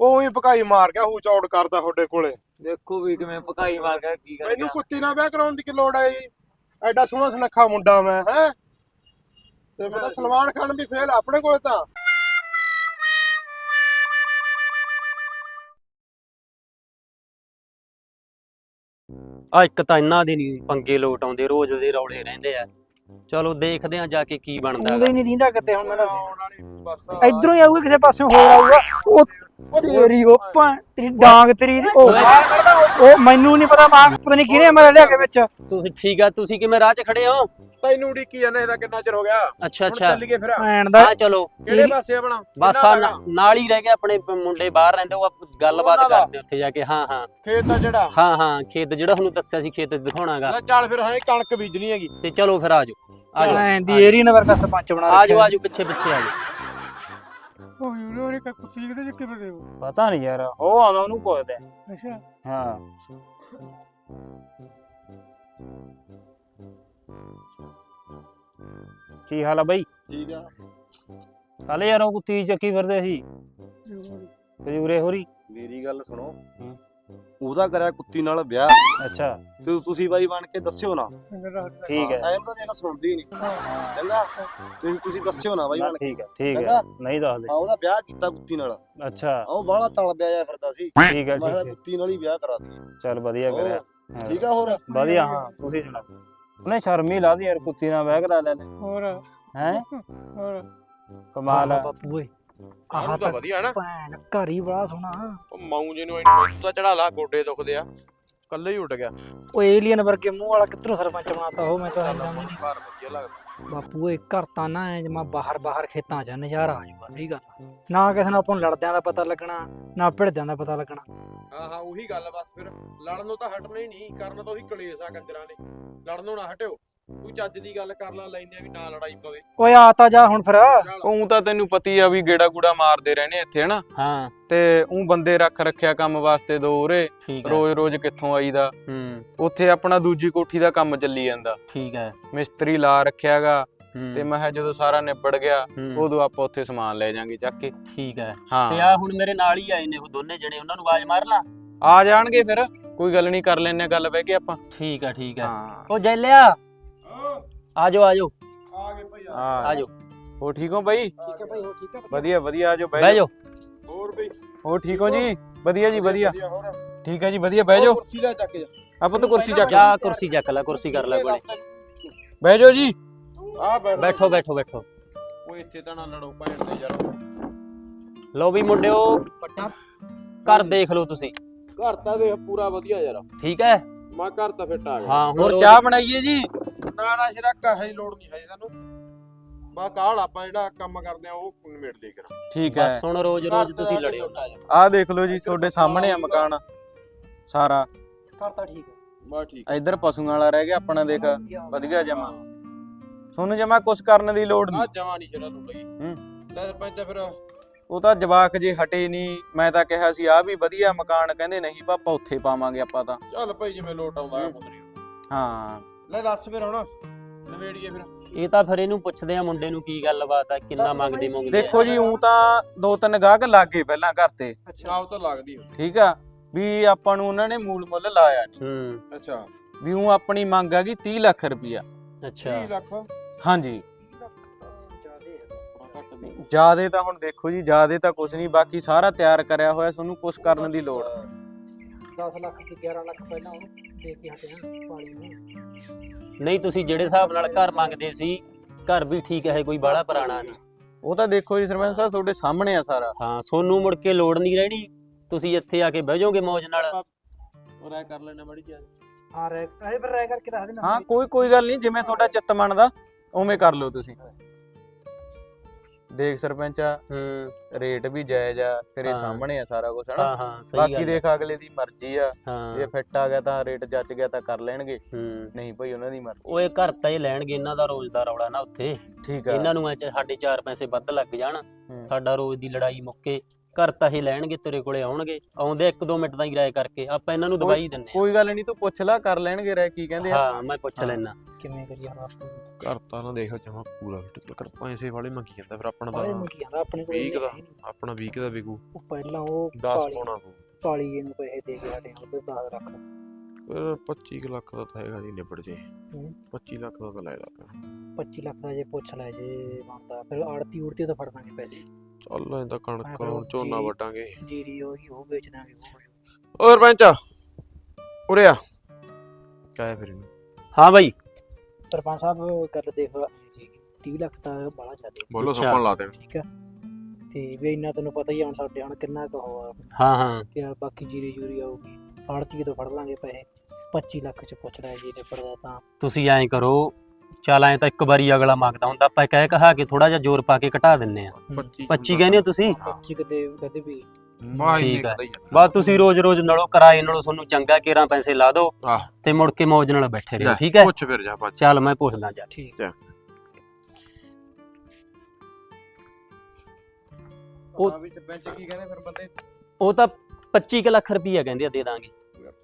ਉਹ ਹੀ ਭਕਾਈ ਮਾਰ ਗਿਆ ਹੂ ਚੌੜ ਕਰਦਾ ਤੁਹਾਡੇ ਕੋਲੇ। ਦੇਖੋ ਵੀ ਕਿਵੇਂ ਪਕਾਈ ਮਾਰ ਕੇ ਕੀ ਕਰ ਮੈਨੂੰ ਕੁੱਤੀ ਨਾਲ ਵਿਆਹ ਕਰਾਉਣ ਦੀ ਕੀ ਲੋੜ ਹੈ ਜੀ? ਐਡਾ ਸੋਹਣਾ ਸੁਨੱਖਾ ਮੁੰਡਾ ਮੈਂ ਹੈ? ਤੇ ਮੈਂ ਤਾਂ ਸਲਮਾਨ ਖਾਨ ਵੀ ਫੇਲ ਆਪਣੇ ਕੋਲੇ ਤਾਂ। ਆ ਇੱਕ ਤਾਂ ਇਹਨਾਂ ਦੇ ਨਹੀਂ ਪੰਗੇ ਲੋਟ ਆਉਂਦੇ ਰੋਜ਼ ਦੇ ਰੌਲੇ ਰਹਿੰਦੇ ਆ। ਚਲੋ ਦੇਖਦੇ ਆ ਜਾ ਕੇ ਕੀ ਬਣਦਾ ਹੈਗਾ। ਨਹੀਂ ਦਿੰਦਾ ਕਿਤੇ ਹੁਣ ਮੈਂ ਤਾਂ ਇਧਰੋਂ ਹੀ ਆਊਗਾ ਕਿਸੇ ਪਾਸਿਓਂ ਹੋਰ ਆਊਗਾ। ਉਹ ਤੇਰੀ ਓਪਾ ਤੇਰੀ ਡਾਂਗ ਤੇਰੀ ਉਹ ਉਹ। ਮੈਨੂੰ ਨਹੀਂ ਪਤਾ ਮਾਂ ਪਤਾ ਨਹੀਂ ਕਿਹਨੇ ਮਾਰਿਆ ਲਿਆ ਕੇ ਵਿੱਚ। ਤੁਸੀਂ ਠੀਕ ਆ ਤੁਸੀਂ ਕਿਵੇਂ ਰਾਹ 'ਚ ਖੜੇ ਹੋ? ਤੈਨੂੰ ਉਡੀਕੀ ਜਾਂਦਾ ਇਹਦਾ ਕਿੰਨਾ ਚਿਰ ਹੋ ਗਿਆ। ਅੱਛਾ ਅੱਛਾ। ਚੱਲੀਏ ਫਿਰ। ਭੈਣ ਦਾ। ਆ ਚਲੋ ਕਿਹੜੇ ਪਾਸੇ ਆਪਣਾ? ਬਸ ਆ ਨਾਲ ਹੀ ਰਹਿ ਗਏ ਆਪਣੇ ਮੁੰਡੇ ਬਾਹਰ ਰਹਿੰਦੇ ਉਹ ਗੱਲਬਾਤ? ਕਰਦੇ ਉੱਥੇ ਜਾ ਕੇ ਹਾਂ ਹਾਂ। ਖੇਤ ਦਾ ਜਿਹੜਾ? ਹਾਂ ਹਾਂ ਖੇਤ ਜਿਹੜਾ ਤੁਹਾਨੂੰ ਦੱਸਿਆ ਸੀ ਖੇਤ ਦਿਖਾਉਣਾਗਾ। ਲੈ ਚੱਲ ਫਿਰ ਹਾਂ ਕਣਕ ਬੀਜਣੀ ਹੈਗੀ। ਤੇ ਚਲੋ ਫਿਰ ਆਜੋ ਆਜੋ ਭੈਣ ਦੀ ਏਰੀ ਨਵਰ ਦਾ ਸਰਪੰਚ ਬਣਾ ਆਜੋ ਆਜੋ ਪਿੱਛੇ ਪਿੱਛੇ ਆਜੋ ਉਹ ਯੂਰੋ ਨੇ ਕੁੱਤੀ ਕਿਤੇ ਚੱਕੇ ਫਿਰਦੇ ਹੋ ਪਤਾ ਨਹੀਂ ਯਾਰ ਉਹ ਆਉਂਦਾ ਉਹਨੂੰ ਪੁੱਛਦਾ। ਅੱਛਾ। ਹਾਂ। ਕੀ ਹਾਲ ਆ ਬਈ? ਠੀਕ ਆ। ਕੱਲ ਯਾਰ ਕੁੱਤੀ ਚੱਕੀ ਫਿਰਦੇ ਸੀ। ਕਜੂਰੇ ਹੋਰੀ। ਮੇਰੀ ਗੱਲ ਸੁਣੋ। ਹੂੰ। ਉਹਦਾ ਕਰਿਆ ਕੁੱਤੀ ਨਾਲ ਵਿਆਹ। ਅੱਛਾ। ਤੇ ਤੁਸੀਂ ਬਾਈ ਬਣ ਕੇ ਦੱਸਿਓ ਨਾ। ਠੀਕ ਹੈ। ਐਂ ਤਾਂ ਦੇਖ ਸੁਣਦੀ ਨਹੀਂ। ਚੰਗਾ? ਤੇ ਤੁਸੀਂ ਦੱਸਿਓ ਨਾ ਬਾਈ ਬਣ ਕੇ। ਠੀਕ ਹੈ ਠੀਕ ਹੈ। ਨਹੀਂ ਦੱਸਦੇ ਆ ਉਹਦਾ ਵਿਆਹ ਕੀਤਾ ਕੁੱਤੀ ਨਾਲ। ਅੱਛਾ। ਉਹ ਬਾਹਲਾ ਤਲ ਵਿਆਹ ਫਿਰਦਾ ਸੀ। ਠੀਕ ਹੈ ਠੀਕ ਹੈ। ਕੁੱਤੀ ਨਾਲ ਹੀ ਵਿਆਹ ਕਰਾ ਚੱਲ ਵਧੀਆ ਕਰਿਆ। ਹਾਂ। ਠੀਕ ਆ ਹੋਰ? ਵਧੀਆ ਹਾਂ ਤੁਸੀਂ ਸੁਣਾਓ। ਉਹਨੇ ਸ਼ਰਮ ਹੀ ਲਾ ਦੀ ਯਾਰ ਕੁੱਤੀ ਨਾਲ ਵਿਆਹ ਕਰਾ ਲੈਨੇ ਹੋਰ। ਹੈ? ਹੋਰ। ਕਮਾਲ ਆ। ਬਾਪੂ ਓਏ ਆਹ ਤਾਂ ਵਧੀਆ ਨਾ। ਭੈਣ ਘਰ ਹੀ ਬੜਾ ਸੋਹਣਾ। ਉਹ ਮਾਊ ਜੀ ਨੂੰ ਇਹਨੂੰ ਤਾਂ ਚੜਾ ਲਾ ਗੋਡੇ ਦੁਖਦੇ ਆ। ਕੱਲੇ ਹੀ ਉੱਡ ਗਿਆ। ਉਹ ਏਲੀਅਨ ਵਰਗੇ ਮੂੰਹ ਵਾਲਾ ਕਿੱਧਰੋਂ ਸਰਪੰਚ ਬਣਾਤਾ ਉਹ ਮੈਂ ਤਾਂ ਨਹੀਂ। ਘਰ ਵਧੀਆ ਲੱਗਦਾ। ਬਾਪੂ ਇਹ ਘਰ ਤਾਂ ਨਾ ਐ ਜਮਾ ਬਾਹਰ ਬਾਹਰ ਖੇਤਾਂ 'ਚ ਨਜ਼ਾਰਾ ਆ ਸਹੀ ਗੱਲ ਆ। ਨਾ ਕਿਸੇ ਨੂੰ ਆਪਾਂ ਨੂੰ ਲੜਦਿਆਂ ਦਾ ਪਤਾ ਲੱਗਣਾ ਨਾ ਭਿੜਦਿਆਂ ਦਾ ਪਤਾ ਲੱਗਣਾ। ਹਾਂ ਹਾਂ ਉਹੀ ਗੱਲ ਆ ਬਸ ਫਿਰ। ਲੜਨ ਤਾਂ ਹਟਣਾ ਹੀ ਨਹੀਂ ਕਰਨ ਤਾਂ ਉਹੀ ਕਲੇਸ਼ ਆ ਕੰਜਰਾਂ ਨੇ ਲੜਨੋਂ ਨਾ ਹਟਿਓ। ਕੋਈ ਚੱਜ ਦੀ ਗੱਲ ਕਰ ਲਾ ਲੈਨੇ ਆ ਵੀ ਨਾ ਲੜਾਈ ਪਵੇ। ਓਏ ਆ ਤਾਂ ਜਾ ਹੁਣ ਫਿਰ। ਉਹ ਤਾਂ ਤੈਨੂੰ ਪਤੀ ਆ ਵੀ ਗੇੜਾ ਗੂੜਾ ਮਾਰਦੇ ਰਹਿਣੇ ਇੱਥੇ ਹਨਾ? ਹਾਂ। ਤੇ ਉਹ ਬੰਦੇ ਰੱਖ ਰੱਖਿਆ ਕੰਮ ਵਾਸਤੇ ਦੋ ਉਰੇ ਠੀਕ ਹੈ। ਰੋਜ਼ ਰੋਜ਼ ਕਿੱਥੋਂ ਆਈਦਾ? ਹੂੰ। ਉੱਥੇ ਆਪਣਾ ਦੂਜੀ ਕੋਠੀ ਦਾ ਕੰਮ ਚੱਲੀ ਜਾਂਦਾ। ਠੀਕ ਹੈ। ਮਿਸਤਰੀ ਲਾ ਰੱਖਿਆਗਾ ਤੇ ਮੈਂ ਕਿਹਾ ਜਦੋਂ ਸਾਰਾ ਨਿਬੜ ਗਿਆ ਉਦੋਂ ਆਪਾਂ ਉੱਥੇ ਸਮਾਨ ਲੈ ਜਾਾਂਗੇ ਚੱਕ ਕੇ। ਠੀਕ ਹੈ। ਤੇ ਆ ਹੁਣ ਮੇਰੇ ਨਾਲ ਹੀ ਆਏ ਨੇ ਉਹ ਦੋਨੇ ਜਣੇ ਉਹਨਾਂ ਨੂੰ ਆਵਾਜ਼ ਮਾਰ ਲਾ। ਆ ਜਾਣਗੇ ਫਿਰ। ਕੋਈ ਗੱਲ ਨਹੀਂ ਕਰ ਲੈਨੇ ਗੱਲ ਬਹਿ ਕੇ ਆਪਾਂ। ਠੀਕ ਹੈ ਠੀਕ ਹੈ। ਹਾਂ। ਉਹ ਜੈਲਿਆ ਆਜੋ ਆਜੋ। ਆ ਗਏ ਭਈ ਆ ਆਜੋ। ਹੋ ਠੀਕ ਹੋ ਬਾਈ? ਠੀਕ ਹੈ ਭਾਈ ਹੋ ਠੀਕ ਹੈ ਵਧੀਆ ਵਧੀਆ ਆਜੋ ਬਹਿ ਬਹਿ ਜਾਓ। ਹੋਰ ਬਈ? ਹੋ ਠੀਕ ਹੋ ਜੀ? ਵਧੀਆ ਜੀ ਵਧੀਆ। ਠੀਕ ਹੈ ਜੀ ਵਧੀਆ ਬਹਿ ਜਾਓ। ਕੁਰਸੀ ਲੈ ਚੱਕ ਜਾ। ਆਪਾਂ ਤਾਂ ਕੁਰਸੀ ਚੱਕ ਜਾ। ਕੁਰਸੀ ਚੱਕ ਲੈ ਕੁਰਸੀ ਕਰ ਲੈ ਕੋਲੇ। ਬਹਿ ਜਾਓ ਜੀ। ਆ ਬੈਠ ਬੈਠੋ ਬੈਠੋ ਬੈਠੋ। ਉਹ ਇੱਥੇ ਤਾਂ ਨਾ ਲੜੋ ਭੈਣ ਤੇ ਯਾਰ ਲਓ ਵੀ ਮੁੰਡਿਓ ਘਰ ਦੇਖ ਲਓ ਤੁਸੀਂ। ਘਰ ਤਾਂ ਦੇ ਪੂਰਾ ਵਧੀਆ ਯਾਰ ਠੀਕ ਹੈ? ਮੈਂ ਘਰ ਤਾਂ ਫਿੱਟ ਆ ਗਿਆ। ਹਾਂ ਹੋਰ ਚਾਹ ਬਣਾਈਏ ਜੀ? ਨਾ ਨਾ ਸ਼ਰਾਕਾ ਹੈ ਲੋੜ ਨਹੀਂ ਹੈ ਸਾਨੂੰ। ਬਾ ਕਾਲ ਆਪਾਂ ਜਿਹੜਾ ਕੰਮ ਕਰਦੇ ਆ ਉਹ ਨਿਮੇੜ ਦੇ ਕਰ ਠੀਕ ਹੈ। ਬਸ ਹੁਣ ਰੋਜ਼ ਰੋਜ਼ ਤੁਸੀਂ ਲੜਿਓ। ਆਹ ਦੇਖ ਲਓ ਜੀ ਤੁਹਾਡੇ ਸਾਹਮਣੇ ਆ ਮਕਾਨ। ਸਾਰਾ। ਘਰ ਤਾਂ ਠੀਕ ਹੈ। ਬਾ ਠੀਕ ਇੱਧਰ ਪਸ਼ੂਆਂ ਵਾਲਾ ਰਹਿ ਗਿਆ ਆਪਣਾ ਦੇਖ। ਵਧੀਆ। ਜਮਾ। ਤੁਹਾਨੂੰ ਜਮਾ ਕੁਛ ਕਰਨ ਦੀ ਲੋੜ ਆ ਨਹੀਂ ਜਮਾ ਨਹੀਂ ਸ਼ਰਾ ਨੂੰ ਲਈ। ਹੂੰ। ਲੈ ਸਰਪੰਚ ਫਿਰ ਉਹ ਤਾਂ ਜਵਾਕ ਜੇ ਹਟੇ ਨਹੀਂ ਮੈਂ ਤਾਂ ਕਿਹਾ ਸੀ ਆ ਵੀ ਵਧੀਆ ਮਕਾਨ ਕਹਿੰਦੇ ਨਹੀਂ ਪਾਪਾ ਉੱਥੇ ਪਾਵਾਂਗੇ ਆਪਾਂ ਤਾਂ। ਚੱਲ ਭਾਈ ਜਿਵੇਂ ਲੋਟ ਆਉਂਦਾ ਹੈ। ਮੁੰਦਰੀ। ਹਾਂ। ਲੈ ਦੱਸ ਫਿਰ ਹੁਣ। ਨਵੇੜੀਏ ਫਿਰ। ਇਹ ਤਾਂ ਫਿਰ ਇਹਨੂੰ ਪੁੱਛਦੇ ਆ ਮੁੰਡੇ ਨੂੰ ਕੀ ਗੱਲਬਾਤ ਆ ਕਿੰਨਾ ਮੰਗਦੇ ਮੰਗਦੇ ਦੇਖੋ ਜੀ ਉਹ ਤਾਂ ਦੋ ਤਿੰਨ ਗਾਹਕ ਲੱਗ ਗਏ ਪਹਿਲਾਂ ਘਰ ਤੇ। ਆਪ ਤਾਂ ਲੱਗਦੀ ਠੀਕ ਆ। ਵੀ ਆਪਾਂ ਨੂੰ ਉਹਨਾਂ ਨੇ ਮੂਲ ਮੁੱਲ ਲਾਇਆ ਨਹੀਂ ਹੂੰ। ਅੱਛਾ। ਵੀ ਉਹ ਆਪਣੀ ਮੰਗ ਹੈਗੀ 30 ਲੱਖ ਰੁਪਈਆ। ਅੱਛਾ। 30 ਲੱਖ? ਹਾਂਜੀ। ਜਿਆਦੇ ਤਾਂ ਹੁਣ ਦੇਖੋ ਜੀ ਜਿਆਦੇ ਤਾਂ ਕੁਝ ਨਹੀਂ ਬਾਕੀ ਸਾਰਾ ਤਿਆਰ ਕਰਿਆ ਹੋਇਆ ਤੁਹਾਨੂੰ ਕੁਝ ਕਰਨ ਦੀ ਲੋੜ ਨਹੀਂ। 10 ਲੱਖ ਤੇ 11 ਲੱਖ ਪਹਿਲਾਂ ਉਹ ਦੇ ਕੇ ਹਟੇ ਹਾਂ ਪਾਲੀ ਨੂੰ। ਨਹੀਂ ਤੁਸੀਂ ਜਿਹੜੇ ਹਿਸਾਬ ਨਾਲ ਘਰ ਮੰਗਦੇ ਸੀ ਘਰ ਵੀ ਠੀਕ ਹੈ ਕੋਈ ਬਾਹਲਾ ਪੁਰਾਣਾ ਨਹੀਂ। ਉਹ ਤਾਂ ਦੇਖੋ ਜੀ ਸਰਪੰਚ ਸਾਹਿਬ ਤੁਹਾਡੇ ਸਾਹਮਣੇ ਆ ਸਾਰਾ। ਹਾਂ ਸੋਨੂੰ ਮੁੜ ਕੇ ਲੋੜ ਨਹੀਂ ਰਹਿਣੀ। ਤੁਸੀਂ ਇੱਥੇ ਆ ਕੇ ਬਹਿ ਜਾਓਗੇ ਮੌਜ ਨਾਲ। ਉਹ ਰਾਇ ਕਰ ਲੈਣਾ ਮੜੀ ਜੀ ਹਾਂ ਰਹਿ ਇਹ ਰਹਿ ਕਰਕੇ ਦੱਸ ਦੇਣਾ। ਹਾਂ ਕੋਈ ਕੋਈ ਗੱਲ ਨਹੀਂ ਜਿਵੇਂ ਤੁਹਾਡਾ ਚਿੱਤ ਮੰਨਦਾ ਉਵੇਂ ਕਰ ਲਓ ਤੁਸੀਂ। ਦੇਖ ਸਰਪੰਚ ਆ ਹੂੰ। ਰੇਟ ਵੀ ਜਾਇਜ਼ ਆ ਤੇਰੇ ਹਾਂ। ਸਾਹਮਣੇ ਆ ਸਾਰਾ ਕੁਝ ਹਨਾ? ਹਾਂ ਹਾਂ ਸਹੀ ਬਾਕੀ ਗੱਲ ਹੈ। ਦੇਖ ਅਗਲੇ ਦੀ ਮਰਜ਼ੀ ਆ। ਹਾਂ। ਜੇ ਫਿੱਟ ਆ ਗਿਆ ਤਾਂ ਰੇਟ ਜੱਜ ਗਿਆ ਤਾਂ ਕਰ ਲੈਣਗੇ। ਹੂੰ। ਨਹੀਂ ਭਾਈ ਉਹਨਾਂ ਦੀ ਮਰਜ਼ੀ ਉਹ ਇਹ ਘਰ ਤਾਂ ਇਹ ਲੈਣਗੇ ਇਹਨਾਂ ਦਾ ਰੋਜ਼ ਦਾ ਰੌਲਾ ਨਾ ਉੱਥੇ। ਠੀਕ ਆ। ਇਹਨਾਂ ਨੂੰ ਐ ਚ ਸਾਡੇ ਚਾਰ ਪੈਸੇ ਵੱਧ ਲੱਗ ਜਾਣ। ਹੂੰ। ਸਾਡਾ ਰੋਜ਼ ਦੀ ਲੜਾਈ ਮੁੱਕੇ। ਘਰ ਤਾਂ ਇਹ ਲੈਣਗੇ ਤੇਰੇ ਕੋਲੇ ਆਉਣਗੇ। ਆਉਂਦੇ 1-2 ਮਿੰਟ ਦਾ ਹੀ ਰਾਏ ਕਰਕੇ ਆਪਾਂ ਇਹਨਾਂ ਨੂੰ ਦਵਾਈ ਦਿੰਨੇ ਕੋਈ ਗੱਲ ਨਹੀਂ ਤੂੰ ਪੁੱਛ ਲੈ ਕਰ ਲੈਣਗੇ ਰਹਿ ਕੀ ਕਹਿੰਦੇ ਆ। ਹਾਂ ਮੈਂ ਪੁੱਛ ਲੈਣਾ ਕਿਵੇਂ ਕਰੀਏ ਹੁਣ ਆਪਾਂ? ਕਰਤਾ ਨਾ ਦੇਖ ਜਮਾ ਪੂਰਾ ਫਿੱਟ ਕਰ ਪੈਸੇ ਵਾਲੇ ਮੰਗੀ ਜਾਂਦਾ ਫਿਰ ਆਪਣਾ ਬਾਰੇ ਤਾਂ ਮੁਕੀ ਜਾਂਦਾ ਆਪਣੇ ਕੋਲ ਵੀਹ ਕੁ ਦਾ। ਆਪਣਾ 20 ਦਾ ਵਿਕੂ। ਉਹ ਪਹਿਲਾਂ ਉਹ 10 ਕਾਲੀ ਪਾਉਣਾ ਪਊ। ਕਾਲੀ ਜੀ ਨੂੰ ਪੈਸੇ ਦੇ ਕੇ ਹਟੇ ਉਹਦੇ 10 ਰੱਖ। ਫਿਰ 25 ਕੁ ਲੱਖ ਦਾ ਤਾਂ ਹੈਗਾ ਜੀ ਨਿਬੜ ਜੇ। ਹੂੰ। 25 ਲੱਖ ਦਾ ਤਾਂ ਲੈ ਲਾ। 25 ਲੱਖ ਦਾ ਜੇ ਪੁੱਛ ਲੈ ਜੇ ਬਣਦਾ ਫਿਰ ਆੜਤੀ ਉੜਤੀ ਤਾਂ ਫੜ ਦਾਂਗੇ ਪੈਸੇ। ਚੱਲ ਐਂ ਤਾਂ ਕਣਕ ਹੁਣ ਝੋਨਾ ਵਟਾਂਗੇ ਜੀਰੀ ਉਹੀ ਉਹ ਵੇਚ ਦਾਂਗੇ ਉਹ ਸਰਪੰਚ ਉਰੇ ਆ। ਕਾਇਆ ਫਿਰ ਇਹਨੂੰ। ਹਾਂ ਬਾਈ। ਸਰਪੰਚ ਸਾਹਿਬ ਗੱਲ ਦੇਖ ਆਈ ਸੀ 30 ਲੱਖ ਤਾਂ ਬਾਲਾ ਜ਼ਿਆਦਾ। ਬੋਲੋ। ਸੱਪਣ ਲਾ ਦੇਣ। ਠੀਕ ਆ। ਤੇ ਵੀ ਇੰਨਾ ਤੈਨੂੰ ਪਤਾ ਹੀ ਹੁਣ ਸਾਡੇ ਹੁਣ ਕਿੰਨਾ ਕੁ ਹੋਆ ਹਾਂ ਹਾਂ। ਤੇ ਆ ਬਾਕੀ ਜੀਰੀ ਜੂਰੀ ਆਊਗੀ। ਆੜਤੀ ਤੋਂ ਫੜ ਲਾਂਗੇ ਪੈਸੇ। 25 ਲੱਖ ਚ ਪੁੱਛ ਲੈ ਜੀ ਨਿਬੜਦਾ ਤਾਂ। ਤੁਸੀਂ ਐਂ ਕਰੋ ਚੱਲ ਐਂ ਤਾਂ ਇੱਕ ਵਾਰੀ ਅਗਲਾ ਮੰਗਦਾ ਹੁੰਦਾ ਆਪਾਂ ਕਹਿ ਕਹਾ ਕੇ ਥੋੜਾ ਜਿਹਾ ਜ਼ੋਰ ਪਾ ਕੇ ਘਟਾ ਦਿੰਨੇ ਆ 25 25 ਕਹਿੰਦੇ ਹੋ ਤੁਸੀਂ? 25 ਕਦੇ ਕਦੇ ਵੀ। ਵਾਹ ਠੀਕ। ਹੈ ਬਸ ਤੁਸੀਂ ਰੋਜ਼-ਰੋਜ਼ ਨਾਲੋਂ ਕਿਰਾਏ ਨਾਲੋਂ ਤੁਹਾਨੂੰ ਚੰਗਾ ਕੇਰਾਂ ਪੈਸੇ ਲਾ ਦਿਓ ਆਹ। ਤੇ ਮੁੜ ਕੇ ਮੌਜ ਨਾਲ ਬੈਠੇ ਰਹੋ ਠੀਕ ਹੈ? ਪੁੱਛ ਫਿਰ ਜਾ ਭੱਜ ਚੱਲ ਮੈਂ ਪੁੱਛਦਾ ਜਾ। ਠੀਕ। ਉਹ- ਹਾਂ ਵੀ ਸਰਪੰਚ ਕੀ ਕਹਿੰਦੇ ਫਿਰ ਬੰਦੇ? ਉਹ ਤਾਂ 25 ਕੁ ਲੱਖ ਰੁਪਈਆ ਕਹਿੰਦੇ ਆ ਦੇ ਦਾਂਗੇ।